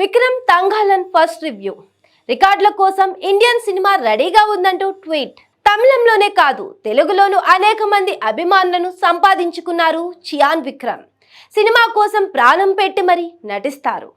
Vikram తంగాలన్ first review. రికార్డుల కోసం Indian cinema రెడీగా ఉందంటూ ట్వీట్. తమిళంలోనే కాదు తెలుగులోనూ అనేక మంది అభిమానులను సంపాదించుకున్నారు చియాన్ విక్రమ్. సినిమా కోసం ప్రాణం పెట్టి మరి నటిస్తారు.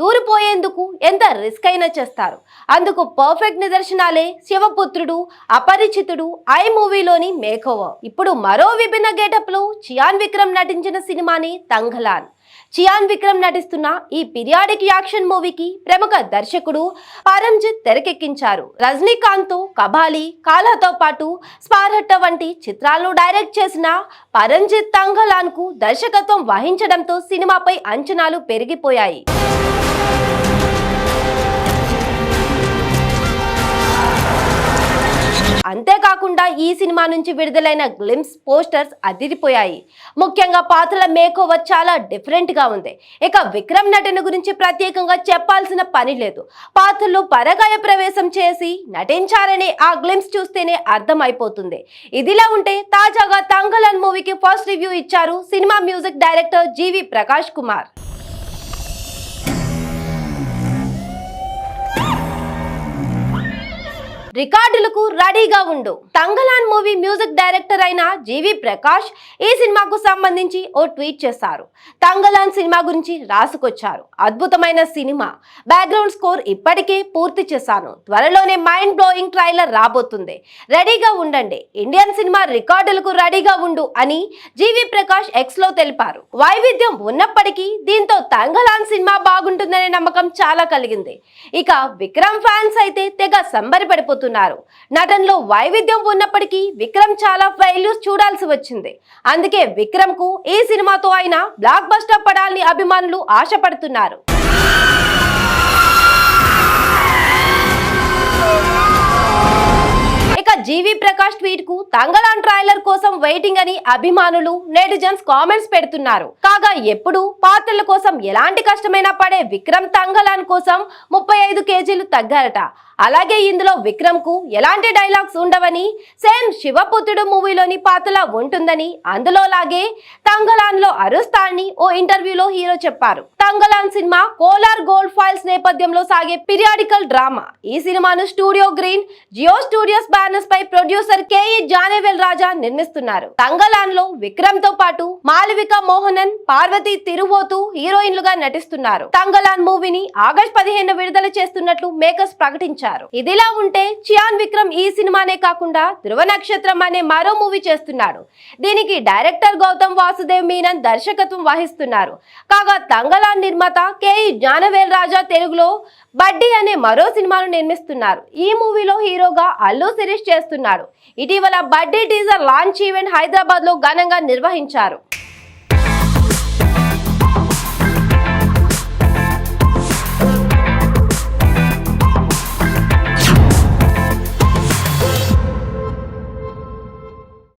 దూరిపోయేందుకు ఎంత రిస్క్ అయినా చేస్తారు. అందుకు పర్ఫెక్ట్ నిదర్శనాలే శివపుత్రుడు అపరిచితుడు ఐ మూవీలోని మేకోవర్ ఇప్పుడు మరో విభిన్న గేటప్లో చియాన్ విక్రమ్ నటించిన సినిమాని తంగలాన్. చియాన్ విక్రమ్ నటిస్తున్న ఈ పిరియాడిక్ యాక్షన్ మూవీకి ప్రముఖ దర్శకుడు పరంజిత్ తెరకెక్కించారు. రజనీకాంత్ కబాలి కాలాతో పాటు స్పార్హట్ట వంటి చిత్రాలను డైరెక్ట్ చేసిన పరంజిత్ తంగలాన్కు దర్శకత్వం వహించడంతో సినిమాపై అంచనాలు పెరిగిపోయాయి. ఈ సినిమా నుంచి విడుదలైన గ్లిమ్స్ పోస్టర్స్ అదిరిపోయాయి. ముఖ్యంగా పాత్రల మేకోవర్ చాలా డిఫరెంట్గా ఉంది. ఇక విక్రమ్ నటన గురించి ప్రత్యేకంగా చెప్పాల్సిన పని లేదు. పాత్రలు పరగాయ ప్రవేశం చేసి నటించారని ఆ గ్లిమ్స్ చూస్తేనే అర్థమైపోతుంది. ఇదిలా ఉంటే తాజాగా తంగలన్ మూవీకి ఫస్ట్ రివ్యూ ఇచ్చారు సినిమా మ్యూజిక్ డైరెక్టర్ జీవి ప్రకాష్ కుమార్. రికార్డులకు రెడీగా ఉండు. తంగలాన్ మూవీ మ్యూజిక్ డైరెక్టర్ అయిన జీవి ప్రకాష్ ఈ సినిమాకు సంబంధించి ఓ ట్వీట్ చేశారు. తంగలాన్ సినిమా గురించి రాసుకొచ్చారు. అద్భుతమైన సినిమా. బ్యాక్గ్రౌండ్ స్కోర్ ఇప్పటికే పూర్తి చేశాను. త్వరలోనే మైండ్ బ్లోయింగ్ ట్రైలర్ రాబోతుంది. రెడీగా ఉండండి. ఇండియన్ సినిమా రికార్డులకు రెడీగా ఉండు అని జీవి ప్రకాష్ ఎక్స్లో తెలిపారు. వైవిధ్యం ఉన్నప్పటికీ దీంతో తంగలాన్ సినిమా బాగుంటుందనే నమ్మకం చాలా కలిగింది. ఇక విక్రమ్ ఫ్యాన్స్ అయితే తెగ చేస్తున్నారు నటనలో వైవిధ్యం ఉన్నప్పటికీ విక్రమ్ చాలా ఫెయిల్యూర్స్ చూడాల్సి వచ్చింది. అందుకే విక్రమ్కు ఈ సినిమాతో ఆయన బ్లాక్ బస్టర్ పడాలని అభిమానులు ఆశపడుతున్నారు. ఇక ప్రకాష్ ట్వీట్కు తంగలాన్ ట్రైలర్ కోసం వెయిటింగ్ అని అభిమానులు నెటిజన్స్ కామెంట్స్ పెడుతున్నారు. కాగా ఎప్పుడు పాత్రల కోసం ఎలాంటి కష్టమైనా పడే విక్రమ్ తంగలాన్ కోసం ముప్పై ఐదు కేజీలు తగ్గారట. అలాగే ఇందులో విక్రమ్కు ఎలాంటి డైలాగ్స్ ఉండవని సేమ్ శివపుత్రుడు మూవీలోని పాత్రలా ఉంటుందని అందులో లాగే తంగలాన్లో అరుస్తాన్ని ఓ ఇంటర్వ్యూలో హీరో చెప్పారు. Thangalaan cinema Kolar gold fields నేపథ్యంలో సాగే పీరియాడికల్ డ్రామా. ఈ సినిమాను studio green Jio studios banners పై ప్రొడ్యూసర్ కేఈ జానేవెల్ రాజా నిర్మిస్తున్నారు. తంగలాన్లో విక్రమ్తో పాటు మాలవిక మోహనన్ పార్వతి తిరువోతు హీరోయిన్లుగా నటిస్తున్నారు. తంగలాన్ మూవీని ఆగస్ట్ పదిహేను విడుదల చేస్తున్నట్లు మేకర్స్ ప్రకటించారు. ఇదిలా ఉంటే చియాన్ విక్రమ్ ఈ సినిమానే కాకుండా ధృవ నక్షత్రం అనే మరో మూవీ చేస్తున్నాడు దీనికి డైరెక్టర్ గౌతమ్ వాసుదేవ్ మీనన్ దర్శకత్వం వహిస్తున్నారు. కాగా తంగలాన్ నిర్మాత కేఈ జానవేల్ రాజా తెలుగులో బడ్డీ అనే మరో సినిమాను నిర్మిస్తున్నారు. ఈ మూవీలో హీరోగా అల్లు శిరీష్ చేస్తున్నాడు. ఇటీవల బడ్డీ టీజర్ లాంచ్ ఈవెంట్ హైదరాబాద్లో ఘనంగా నిర్వహించారు.